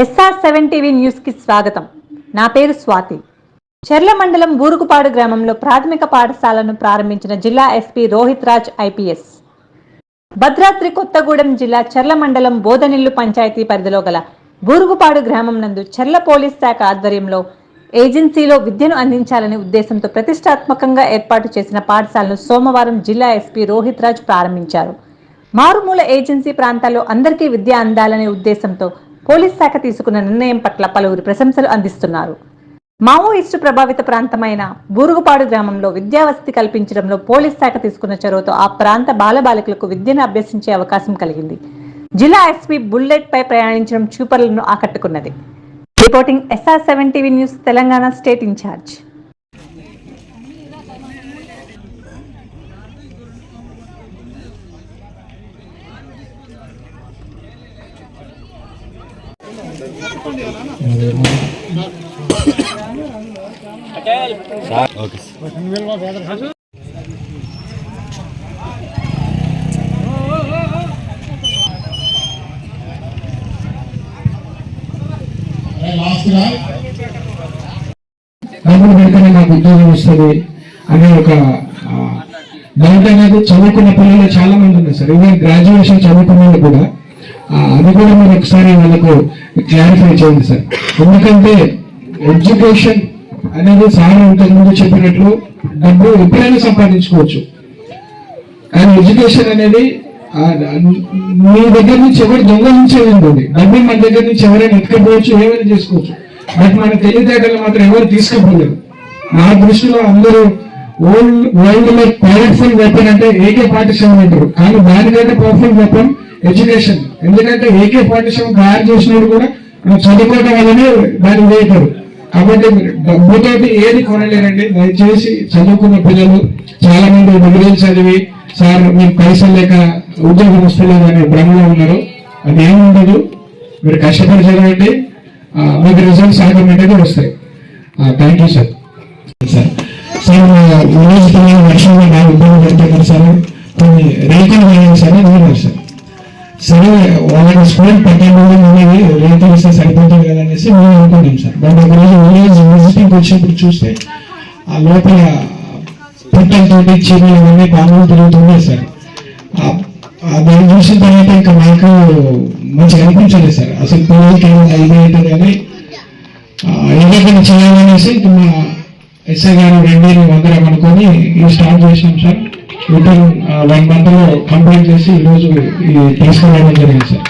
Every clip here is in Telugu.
ఎస్ఆర్ సెవెన్ టీవీ న్యూస్కి స్వాగతం. నా పేరు స్వాతి. చెర్ల మండలం బూరుగుపాడు గ్రామంలో ప్రాథమిక పాఠశాలను ప్రారంభించిన జిల్లా ఎస్పీ రోహిత్ రాజ్ ఐపీఎస్. భద్రాద్రి కొత్తగూడెం జిల్లా చెర్ల మండలం బోధనిల్లు పంచాయతీ పరిధిలో గల బూరుగుపాడు గ్రామం నందు చెర్ల పోలీస్ శాఖ ఆధ్వర్యంలో ఏజెన్సీలో విద్యను అందించాలనే ఉద్దేశంతో ప్రతిష్టాత్మకంగా ఏర్పాటు చేసిన పాఠశాలను సోమవారం జిల్లా ఎస్పీ రోహిత్ రాజ్ ప్రారంభించారు. మారుమూల ఏజెన్సీ ప్రాంతాల్లో అందరికీ విద్య అందాలనే ఉద్దేశంతో పోలీస్ శాఖ తీసుకున్న నిర్ణయం పట్ల పలువురు ప్రశంసలు అందిస్తున్నారు. మావోయిస్టు ప్రభావిత ప్రాంతమైన బూరుగుపాడు గ్రామంలో విద్యావసతి కల్పించడంలో పోలీస్ శాఖ తీసుకున్న చొరవతో ఆ ప్రాంత బాలబాలికలకు విద్యను అభ్యసించే అవకాశం కలిగింది. జిల్లా ఎస్పీ బుల్లెట్ పై ప్రయాణించడం చూపర్లను ఆకట్టుకున్నది. Reporting SR seven TV news Telangana state incharge. డబ్బులు పెడితేనే మాకు ఉద్యోగం వస్తుంది అనే ఒక ఆ, డౌట్ అనేది చదువుకున్న పిల్లలు చాలా మంది ఉన్నారు సార్ ఈవెన్ గ్రాడ్యుయేషన్ చదువుకున్న వాళ్ళు కూడా అది కూడా మీరు ఒకసారి వాళ్ళకు క్లారిఫై చేయండి సార్. ఎందుకంటే ఎడ్యుకేషన్ అనేది సార్ ఇంతకుముందు చెప్పినట్లు డబ్బు ఎప్పుడైనా సంపాదించుకోవచ్చు. కానీ ఎడ్యుకేషన్ అనేది మీ దగ్గర నుంచి ఎవరు దొంగలించేది ఉంటుంది డబ్బు మన దగ్గర నుంచి ఎవరైనా ఎత్తుకపోవచ్చు ఏమైనా చేసుకోవచ్చు. బట్ మన తెలివితేటలు మాత్రం ఎవరు తీసుకుపోలేరు నా దృష్టిలో అందరూ ఓల్డ్ వరల్డ్లో పవర్ఫుల్ వెపన్ అంటే ఏకే ఫార్టీ అంటారు. కానీ దానికంటే పవర్ఫుల్ వెపన్ ఎడ్యుకేషన్. ఎందుకంటే ఏకే ఫార్టీ తయారు చేసినప్పుడు కూడా నువ్వు చదువుకోవడం వల్లనే దాన్ని వేయతారు కాబట్టి మీరు డబ్బుతోటి ఏది కొనలేరండి. దయచేసి చదువుకున్న పిల్లలు చాలా మంది డిగ్రీలు చదివి సార్ మీకు పైసలు లేక ఉద్యోగం వస్తలేదు అనే భ్రమలో ఉన్నారు. అది ఏమి ఉండదు. మీరు కష్టపడి చదవండి. మీకు రిజల్ట్స్ ఆటోమేటిక్గా వస్తాయి. Thank you sir sir sir మా వర్షంలో బాగా ఇబ్బంది పడుతున్నారు సార్. కొన్ని రైతులు సార్. సార్? సరే వాళ్ళకి స్కూల్ పెట్టాలి అనేది రేఖలు ఇస్తే సరిపోతుంది కదా అనేసి మేము అనుకున్నాం సార్. బట్ ఒకరోజు విలేజ్ విజిటింగ్ వచ్చినప్పుడు చూస్తే ఆ లోపల పుట్టలతోటి చీమలు ఇవన్నీ పాములు తిరుగుతున్నాయి సార్. దాన్ని చూసిన తర్వాత ఇంకా మాకు మంచిగా అనిపించలేదు సార్. అసలు పిల్లలకి ఇది ఏంటది అని ఏదైనా చేయాలనేసి ఇంక మా ఎస్ఐ గారు రెండేళ్ళు అందరం అనుకొని ఇవి స్టార్ట్ చేసినాం సార్. విత్ వన్ మంత్లో కంప్లీట్ చేసి ఈరోజు ఈ రోజు తీసుకురావడం జరిగింది సార్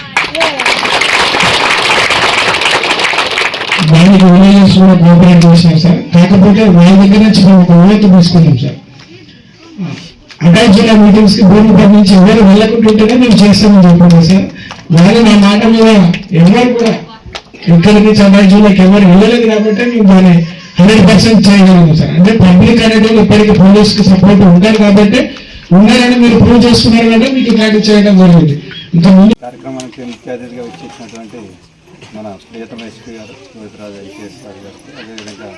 దానికి విలేజెస్ కూడా కోఆపరేట్ చేశాం సార్ కాకపోతే వాళ్ళ దగ్గర నుంచి మేము ఒక ఓటు తీసుకున్నాం సార్ అటాచ్ జిల్లా మీటింగ్స్కి భూమి పని నుంచి ఎవరు వెళ్ళకుంటుంటేనే మేము చేస్తామని చెప్పాము సార్ వాళ్ళు నా మాట మీద ఎవరు కూడా ఇక్కడి నుంచి అటాచ్ జిల్లాకి ఎవరు వెళ్ళలేదు కాబట్టి మేము దాన్ని హండ్రెడ్ పర్సెంట్ చేయగలిగాం సార్ అంటే పబ్లిక్ అనేది ఇప్పటికీ పోలీస్కి సపోర్ట్ ఉంటారు కాబట్టి ఉన్నారని మీరు ప్రూవ్ చేసుకున్నారు అంటే మీకు ఇట్లాంటి చేయడం జరిగింది. ఇంకా ముందు కార్యక్రమానికి ముఖ్య అతిథిగా వచ్చేసినటువంటి మన ప్రియతమ ఎస్పీ గారు రోహితరాజు ఐపీఎస్ గారు గారికి అదేవిధంగా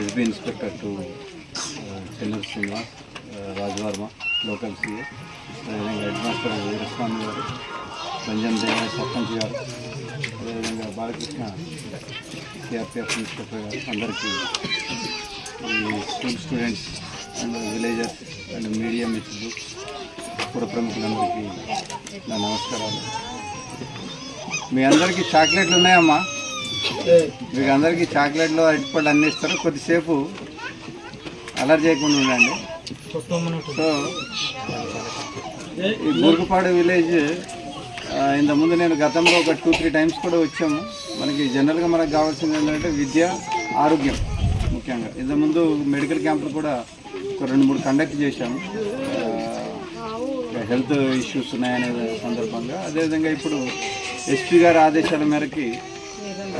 SB inspector to Chelluru Srinivas Rajavarma local CA అదేవిధంగా హెడ్ మాస్టర్ వీరస్వామి గారు రంజన్ దేవ సర్పంచ్ గారు అదేవిధంగా బాలకృష్ణ సిఆర్పిఎఫ్ ఇన్స్పెక్టర్ గారు అందరికీ ఈ school students and villagers and media మిత్రులు పుర ప్రముఖులందరికీ నా నమస్కారాలు. మీ అందరికీ చాక్లెట్లు ఉన్నాయమ్మా? మీకు అందరికీ చాక్లెట్లు అరటిపళ్ళు అన్ని ఇస్తారు. కొద్దిసేపు అలర్ చేయకుండా ఉండండి. సో ఈ బూరుగుపాడు విలేజ్ ఇంతకుముందు నేను గతంలో ఒక టూ త్రీ టైమ్స్ కూడా వచ్చాము. మనకి జనరల్గా మనకు కావాల్సింది ఏంటంటే విద్య ఆరోగ్యం ముఖ్యంగా. ఇంతకుముందు మెడికల్ క్యాంపులు కూడా ఒక రెండు మూడు కండక్ట్ చేశాము. హెల్త్ ఇష్యూస్ ఉన్నాయనే సందర్భంగా. అదేవిధంగా ఇప్పుడు ఎస్పీ గారి ఆదేశాల మేరకి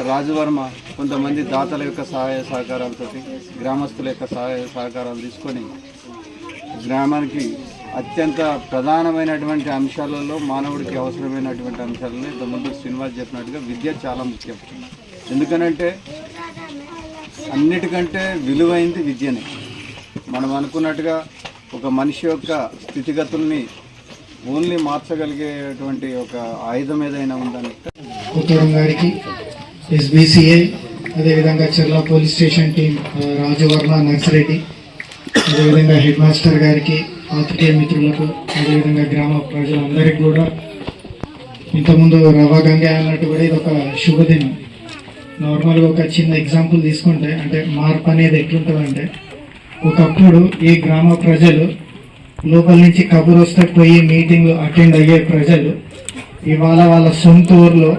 రాజువర్మ కొంతమంది దాతల యొక్క సహాయ సహకారాలతో గ్రామస్తుల యొక్క సహాయ సహకారాలు తీసుకొని గ్రామానికి అత్యంత ప్రధానమైనటువంటి అంశాలలో మానవుడికి అవసరమైనటువంటి అంశాలలో ఇంతకుముందు శ్రీనివాస్ చెప్పినట్టుగా విద్య చాలా ముఖ్యం. ఎందుకనంటే అన్నిటికంటే విలువైంది విద్యనే. మనం అనుకున్నట్టుగా ఒక మనిషి యొక్క స్థితిగతుల్ని ఓన్లీ మార్చగలిగేటువంటి ఒక ఆయుధం ఏదైనా ఉందని కొత్తూరం గారికి ఎస్బీసీఏ అదేవిధంగా Cherla police station team Rajuvarma Narsireddy అదేవిధంగా హెడ్ మాస్టర్ గారికి పాత్రికేయ మిత్రులకు అదేవిధంగా గ్రామ ప్రజలందరికీ కూడా ఇంతకుముందు రవా గంగే అన్నట్టు కూడా ఇది ఒక శుభదినం. నార్మల్గా ఒక చిన్న ఎగ్జాంపుల్ తీసుకుంటే అంటే మార్పు అనేది ఎట్లుంటుందంటే ఒకప్పుడు ఈ గ్రామ ప్రజలు లోపల నుంచి కబురు వస్తే పోయి మీటింగ్ అటెండ్ అయ్యే ప్రజలు ఇవాళ వాళ్ళ సొంత ఊర్లో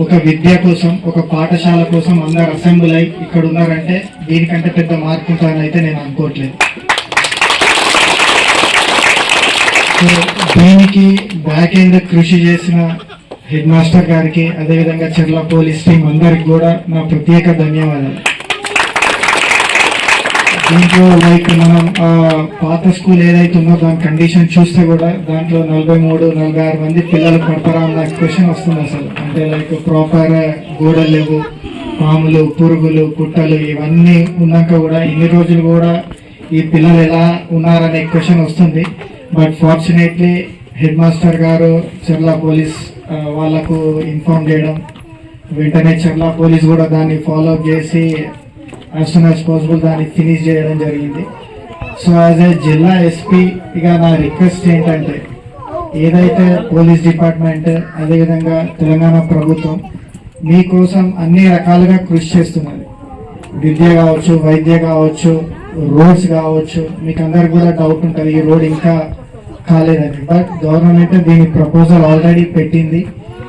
ఒక విద్య కోసం ఒక పాఠశాల కోసం అందరు అసెంబ్లీ అయి ఇక్కడ ఉన్నారంటే దీనికంటే పెద్ద మార్పు ఉంటుందని అయితే నేను అనుకోవట్లేదు సో దీనికి బ్యాక్ ఎండ్ కృషి చేసిన హెడ్ మాస్టర్ గారికి అదేవిధంగా చెర్ల పోలీస్ టీం అందరికి కూడా నా ప్రత్యేక ధన్యవాదాలు. దీంట్లో లైక్ మనం పాత స్కూల్ ఏదైతే ఉందో దాని కండిషన్ చూస్తే కూడా దాంట్లో నలభై మూడు నలభై ఆరు మంది పిల్లలు పడతారా అన్న క్వశ్చన్ వస్తుంది అసలు. అంటే లైక్ ప్రాపర్ గోడలు లేవు పాములు పురుగులు కుట్టలు ఇవన్నీ ఉన్నాక కూడా ఇన్ని రోజులు కూడా ఈ పిల్లలు ఎలా ఉన్నారనే క్వశ్చన్ వస్తుంది. బట్ ఫార్చునేట్లీ హెడ్ మాస్టర్ గారు చెర్లా పోలీస్ వాళ్ళకు ఇన్ఫామ్ చేయడం వెంటనే చెర్లా పోలీస్ కూడా దాన్ని ఫాలో అప్ చేసి యాజ్ సూన్ యాజ్ పాసిబుల్ దాన్ని ఫినిష్ చేయడం జరిగింది. సో యాజ్ ఏ జిల్లా ఎస్పీ ఇక నా రిక్వెస్ట్ ఏంటంటే ఏదైతే పోలీస్ డిపార్ట్మెంట్ అదేవిధంగా తెలంగాణ ప్రభుత్వం మీకోసం అన్ని రకాలుగా కృషి చేస్తున్నది. విద్య కావచ్చు వైద్య కావచ్చు రోడ్స్ కావచ్చు మీకు అందరికి కూడా డౌట్ ఉంటుంది. ఈ రోడ్ ఇంకా కాలేదండి. బట్ గవర్నమెంట్ దీని ప్రపోజల్ ఆల్రెడీ పెట్టింది.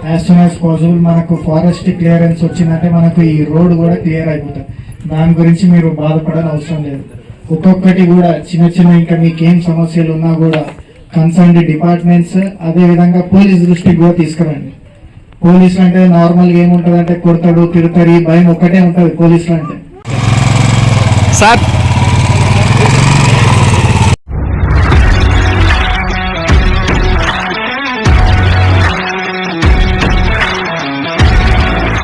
యాజ్ సూన్ యాజ్ పాసిబుల్ మనకు ఫారెస్ట్ క్లియరెన్స్ వచ్చిందంటే మనకు ఈ రోడ్ కూడా క్లియర్ అయిపోతుంది. దాని గురించి మీరు బాధపడని అవసరం లేదు. ఒక్కొక్కటి కూడా చిన్న చిన్న ఇంకా మీకేం సమస్యలు ఉన్నా కూడా కన్సర్న్ డిపార్ట్మెంట్స్ అదేవిధంగా పోలీస్ దృష్టికి కూడా తీసుకురండి. పోలీసులు అంటే నార్మల్గా ఏముంటుంది అంటే కొడతాడు తిడతారు ఈ భయం ఒక్కటే ఉంటుంది పోలీసులు అంటే. సార్